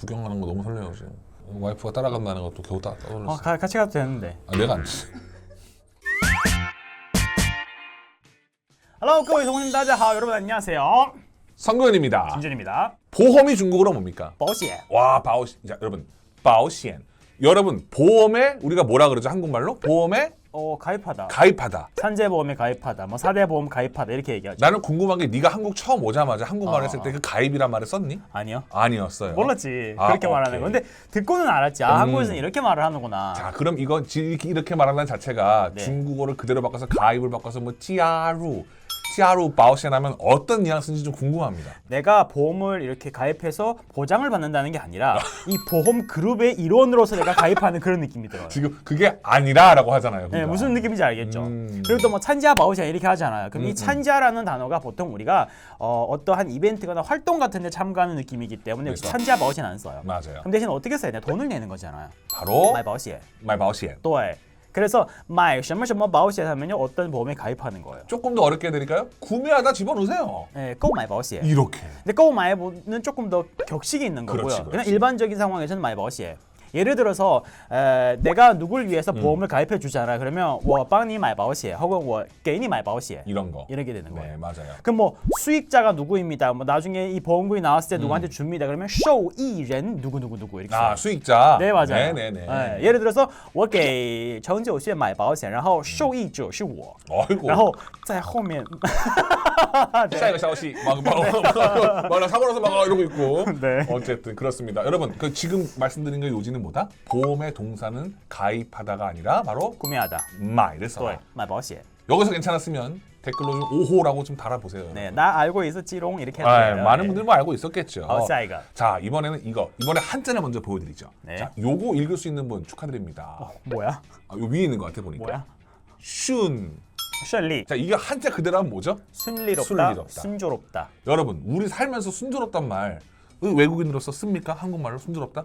구경하는 거 너무 설레요 지금. 와이프가 따라간다는 것도 겨우 따 떠올랐어. 어, 가, 같이 가도 되는데. 아, 내가 안 돼. Hello，各位同学，大家好， 여러분 안녕하세요. 성근입니다. 김준입니다. 보험이 중국어로 뭡니까? 保险 와, 바오 자, 여러분. 바오시엔. 여러분, 보험에 우리가 뭐라 그러죠? 한국말로? 보험에 어 가입하다. 가입하다. 산재보험에 가입하다. 뭐 사대보험 가입하다 이렇게 얘기하죠. 나는 궁금한 게 네가 한국 처음 오자마자 한국말 어. 했을 때 그 가입이란 말을 썼니? 아니요. 아니었어요. 몰랐지. 아, 그렇게. 말하는 거. 근데 듣고는 알았지. 아, 음. 한국에서는 이렇게 말을 하는구나. 자, 그럼 이건 지- 이렇게, 말하는 자체가 네. 중국어를 그대로 바꿔서 가입을 바꿔서 뭐 찌아루, 찌아루 바오시엔 하면 어떤 뉘앙스인지 좀 궁금합니다. 내가 보험을 이렇게 가입해서 보장을 받는다는 게 아니라 이 보험 그룹의 일원으로서 내가 가입하는 그런 느낌이 들어요. 지금 그게 아니라라고 하잖아요. 네, 그러니까. 무슨 느낌인지 알겠죠? 음. 그리고 또 뭐 찬지아 바오시아 이렇게 하잖아요. 그럼 음, 이 찬지아라는 단어가 보통 우리가 어, 어떠한 이벤트거나 활동 같은 데 참가하는 느낌이기 때문에 그렇죠. 찬지아 바오시아 안 써요. 맞아요. 그럼 대신 어떻게 써야 돼? 돈을 내는 거잖아요. 바로 마이 바오시아. 말 바오시엔. 对. 그래서 마이 什么什么 바오시아 하면요. 어떤 보험에 가입하는 거예요. 조금 더 어렵게 해드릴까요? 구매하다 집어넣으세요. 예, 购买保险. 이렇게. 근데 购买는 조금 더 격식이 있는 거고요. 그렇지, 그냥 그렇지. 일반적인 상황에서는 买保险. 예를 들어서 에, 내가 누굴 위해서 음. 보험을 가입해 주잖아. 그러면 我帮你买保险 혹은 我给你买保险 이런 거. 이렇게 되는 거예요. 네, 맞아요. 그럼 뭐 수익자가 누구입니다. 뭐 나중에 이 보험금이 나왔을 때 음. 누구한테 줍니다. 그러면 受益人누구 누구 누구 이렇게 아, 써요. 수익자. 네 맞아요. 네네네. 예, 예를 들어서 我给陈九炫买保险，然后受益者是我， 어이구. 然后在后面 샤이가 샤오시 막, 막, 막, 막, 나 사고 나서 막 이러고 있고. 네. 어쨌든 그렇습니다. 여러분, 그 지금 말씀드린 그 요지는 뭐다? 보험의 동사는 가입하다가 아니라 바로 구매하다. 마이를 对 써라. ，买保险。 여기서 괜찮았으면 댓글로 좀 오호라고 좀 달아보세요. 네, 나 알고 있었지롱 이렇게 해도 아, 돼요. 많은 네. 분들이 뭐 알고 있었겠죠. 어, 싸이가. 자, 이번에는 이거. 이번에 한자를 먼저 보여드리죠. 네. 자, 요거 읽을 수 있는 분 축하드립니다. 뭐야? 아, 요 위에 있는 것 같아 보니까. 뭐야? 슌. 顺利, 자, 이게 한자 그대로 하면 뭐죠? 순리롭다, 순리롭다. 순조롭다. 여러분, 우리 살면서 순조롭단 말 그 외국인으로서 씁니까? 한국말로 순조롭다?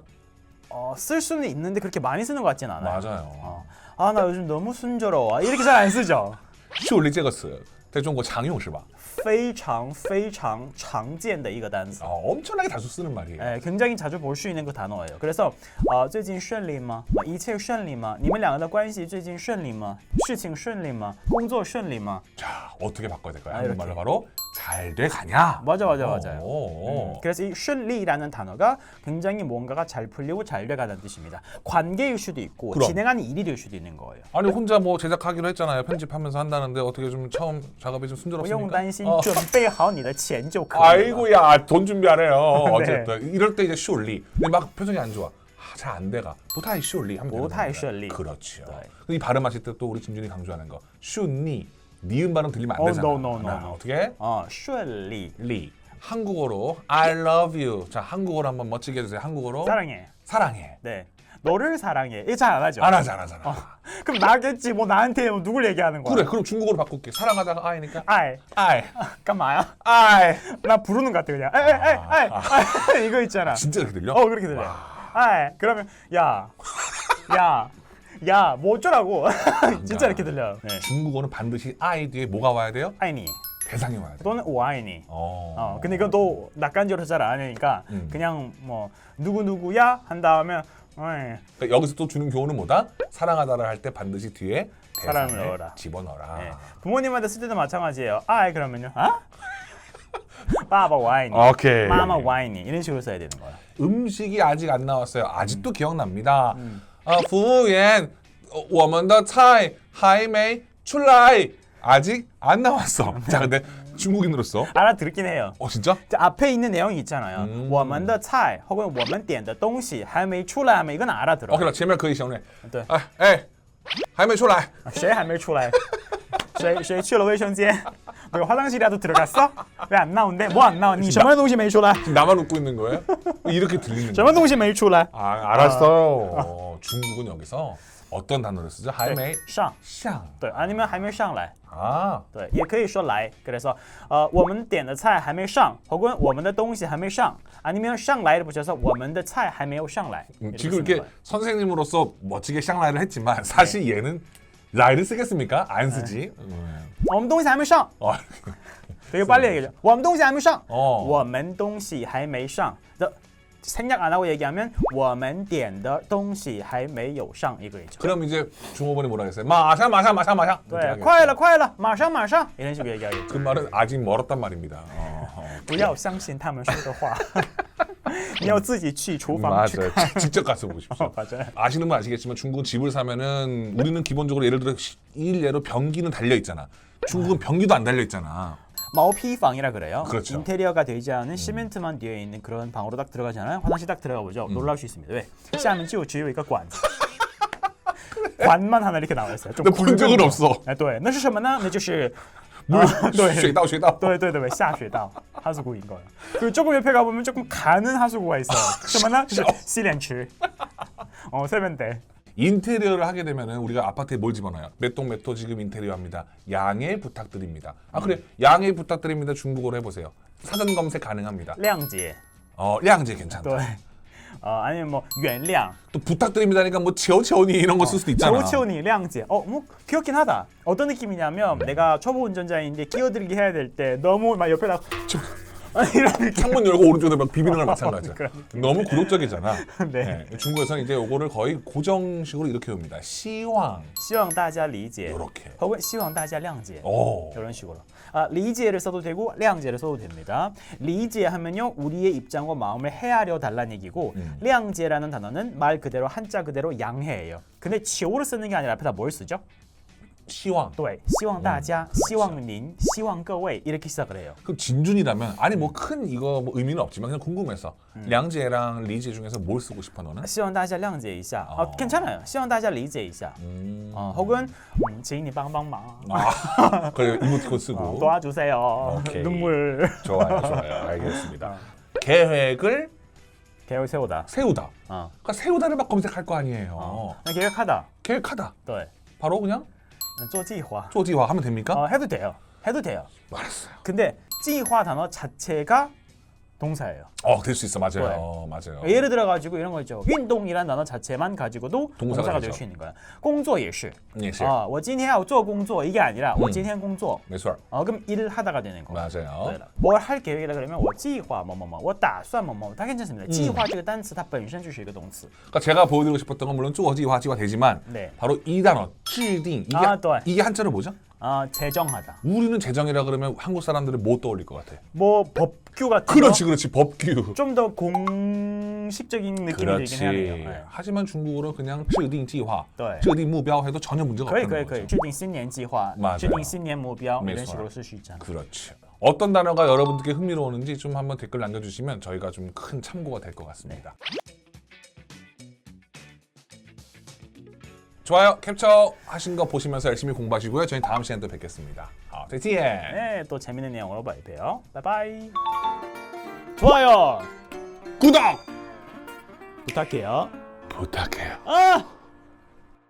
어, 쓸 수는 있는데 그렇게 많이 쓰는 것 같진 않아요. 맞아요. 어. 아, 나 요즘 너무 순조로워. 이렇게 잘 안 쓰죠. 秀丽这个词在中国常用是吧?非常非常常见的一个单词。 아, 엄청나게 자주 쓰는 말이에요. 예, 굉장히 자주 볼 수 있는 그 단어예요. 그래서 어, 最近顺利吗?一切顺利吗?你们两个的关系最近顺利吗?事情顺利吗?工作顺利吗? 자, 어떻게 바꿔야 될까요? 아, 한국말로 이렇게. 바로 잘 돼 가냐? 맞아, 맞아, 맞아요. 오, 음, 그래서 이顺利라는 단어가 굉장히 뭔가가 잘 풀리고 잘 돼가는 뜻입니다. 관계일 수도 있고 그럼. 진행하는 일이 될 수도 있는 거예요. 아니 혼자 뭐 제작하기로 했잖아요. 편집하면서 한다는데 어떻게 좀 처음 작업이 좀 不 순조롭습니까? 用担心， 어. 准备好你的钱就可以了。 아이고야 돈 준비하래요. 네. 어쨌든 이럴 때 이제 쇼리. 근데 막 표정이 안 좋아. 아, 잘 안 돼가. 보타이 쇼리 하면 되는 보타이 겁니다. 쇼리. 그렇죠. 네. 이 발음하실 때 또 우리 김준이 강조하는 거. 슈니. 니은 발음 들리면 안 어, 되잖아. no, no, no, no. 어떻게? 해? 어, 슈엘리. 리. 한국어로 I love you. 자, 한국어로 한번 멋지게 해주세요. 한국어로 사랑해. 사랑해. 네. 너를 사랑해. 이거 잘안 하죠. 안 하지 안 하잖아. 어, 그럼 나겠지. 뭐 나한테 뭐 누굴 얘기하는 거야? 그래, 그럼 중국어로 바꿀게. 사랑하다가 아이니까 아이. 아이, 까마야. 아이. 나 부르는 것 같아 그냥. 에이 에이 에이. 에이. 이거 있잖아. 진짜 그렇게 들려? 어, 그렇게 들려. 아이. 그러면 야. 야. 야, 뭐 어쩌라고? 진짜 이렇게 들려요. 네. 중국어는 반드시 I 뒤에 뭐가 와야 돼요? 아이니 대상이 와야 돼. 또는 오아이니. 어. 어, 근데 이건 또 낯간지러서 잘안 하니까 음. 그냥 뭐 누구 누구야 한 다음에 어이, 그러니까 여기서 또 주는 교훈은 뭐다? 사랑하다를 할 때 반드시 뒤에 사랑을 대상을 넣어라. 집어넣어라. 네. 부모님한테 쓸 때도 마찬가지예요. 아이 그러면요. 아? 빠바 와이니. 오케이. 마마 와이니 이런 식으로 써야 되는 거야. 음식이 아직 안 나왔어요. 아직도 기억납니다. 음. 아, 服务员,我们的菜还没出来. 아직 안 나왔어. 자, 근데 중국인으로서 알아들긴 해요. 어 진짜? 저 앞에 있는 내용이 있잖아요. 음. 我们的菜 혹은 我们点的东西还没出来 하면 이건 알아들어. 오케이, 前面可以形容. 네. 아, 에이, 还没出来.谁还没出来? 谁谁去了卫生间?너 화장실이라도 들어갔어? 왜 안 나온대? 뭐 안 나와? 你什么东西没出来? 지금 나만 웃고 있는 거예요? 이렇게 들리는 什 거예요. 么东西没出来? 아, 알았어요. 어, 중국은 여기서 어떤 단어를 쓰죠? 还没上上.对 아니면 还没上来 아, 对也可以说来 그래서 어, 我们点的菜还没上 혹은 我们的东西还没上 아니면 上来를 붙여서 我们的菜还没有上来음, 이렇게 지금 쓰는 이렇게 거예요. 선생님으로서 멋지게 샹라이를 했지만 사실 얘는 라이를 쓰겠습니까? 안 쓰지. 음. 我们东西还没上 어, 되게 빨리 얘기해줘 我们东西还没上 어. 我们东西还没上 더 생략 안 하고 얘기하면 我们点的东西还没有上 이거죠. 그럼 이제 중국어번이 뭐라 그랬어요? 마샤 마샤 마샤 마샤. 이렇게 对， 하겠죠. 快了快了，马上马上 이런 식으로 얘기하겠죠. 그 말은 아직 멀었단 말입니다. 어, 어. 不要相信他们说的话， 你要自己去厨房去 맞아요. 看。 지- 직접 가서 보십시오. 맞아요. 아시는 분 아시겠지만 중국은 집을 사면은 우리는 기본적으로 예를 들어 시- 일례로 변기는 달려 있잖아. 중국은 변기도 안 달려 있잖아. 마오피방이라 그래요. 그렇죠. 인테리어가 되지 않은 시멘트만 되어 있는 그런 방으로 딱 들어가잖아요. 화장실 딱 들어가 보죠. 놀랄 수 있습니다. 왜? 下面就只有一个管子. 관만 하나 이렇게 나와 있어요. 좀 근데 본 적은 굵은 거. 없어. 哎，对，那是什么呢？那就是 물 啊对 쉐이다오 쉐이다오. 对对对，下水道 하수구인 거예요. 그 조금 옆에 가보면 조금 가는 하수구가 있어요. 什么呢？就是洗脸池. 어 세면대. 인테리어를 하게 되면은 우리가 아파트에 뭘 집어넣어요? 몇동 몇 호 지금 인테리어 합니다. 양해 부탁드립니다. 아 그래 양해 부탁드립니다. 중국어로 해보세요. 사전 검색 가능합니다. 谅解. 어 량제 괜찮다. 对. 어, 아니면 뭐 原谅. 또 부탁드립니다니까 뭐 치오치오니 이런 거 쓸 수도 있잖아. 조치오니 량제. 어, 뭐 귀엽긴 하다. 어떤 느낌이냐면 네. 내가 초보 운전자인데 끼어들기 해야 될 때 너무 막 옆에다 아니, 이런 느낌. 창문 열고 오른쪽에 막 비비는 거랑 마찬가지야. 그런 너무 굴욕적이잖아. 네. 네, 중국에서는 이제 요거를 거의 고정식으로 이렇게 옵니다. 시황 希望大家理解. 요렇게. 혹은 希望大家谅解. 오. 이런 식으로. 아, 리제를 써도 되고 량제를 써도 됩니다. 리제 하면요 우리의 입장과 마음을 헤아려 달라는 얘기고 음. 량제라는 단어는 말 그대로 한자 그대로 양해예요. 근데 치오를 쓰는 게 아니라 앞에다 뭘 쓰죠? 시황. 对,希望大家,希望您,希望各位 이렇게 시작을 해요. 그 진준이라면 아니 뭐 큰 이거 뭐 의미는 없지만 그냥 궁금해서 음. 량제랑 리제 중에서 뭘 쓰고 싶어 너는? 希望大家谅解一下. 아, 어. 괜찮아요. 希望大家理解一下. 음. 어, 혹은 음, 지인이 빵빵망. 아, 그래 이모티콘 쓰고 어, 도와주세요. 오케이. 눈물. 좋아요 좋아요 알겠습니다. 계획을 계획 세우다. 세우다. 어. 그러니까 세우다를 막 검색할 거 아니에요. 어. 계획하다. 계획하다. 对. 바로 그냥 做计划. 쪼지화 하면 됩니까? 어, 해도 돼요. 해도 돼요. 알았어요. 근데 计划 단어 자체가 동사예요. 어, 될 수 있어. 맞아요. 네. 어, 맞아요. 예를 들어 가지고 이런 거 있죠. 运动이란 단어 자체만 가지고도 동사가 동사가 되죠. 될 수 있는 거야. 工作也是. 예, 시. 아, 我今天要做工作 이게 아니라 我今天工作. 매수할. 어, 그럼 일을 하다가 되는 거. 맞아요. 뭘할 계획이라 그러면 我计划뭐뭐뭐, 我打算뭐뭐 다 괜찮습니다. 计划这个单词它本身就是一个动词. 그러니까 제가 보여드리고 싶었던 건 물론 쪼지화 지화 되지만 네. 바로 이 단어 制定 이게 아, 또. 이게 한자로 뭐죠? 아, 제정하다. 우리는 재정이라 그러면 한국 사람들은 뭐 떠올릴 것 같아? 뭐 법규 같은 그렇지, 그렇지. 법규. 좀더 공식적인 느낌이 들긴 해야 돼요. 그렇지. 네. 하지만 중국어로 그냥 制定计划, 네. 制定目标 해도 전혀 문제가 可以 없다는 可以可以， 거죠. 制定新年计划 맞아요 ，制定新年目标， 没 이런 错 식으로 쓸 수 있잖아. 그렇죠. 어떤 단어가 여러분들께 흥미로웠는지 좀 한번 댓글 남겨주시면 저희가 좀 큰 참고가 될 것 같습니다. 좋아요. 캡처 하신 거 보시면서 열심히 공부하시고요. 저희 다음 시간에 또 뵙겠습니다. 아, 네, 대티에. 네, 또 재밌는 내용으로 봐야 돼요. 바이바이. 좋아요. 구독 부탁해요. 부탁해요. 아!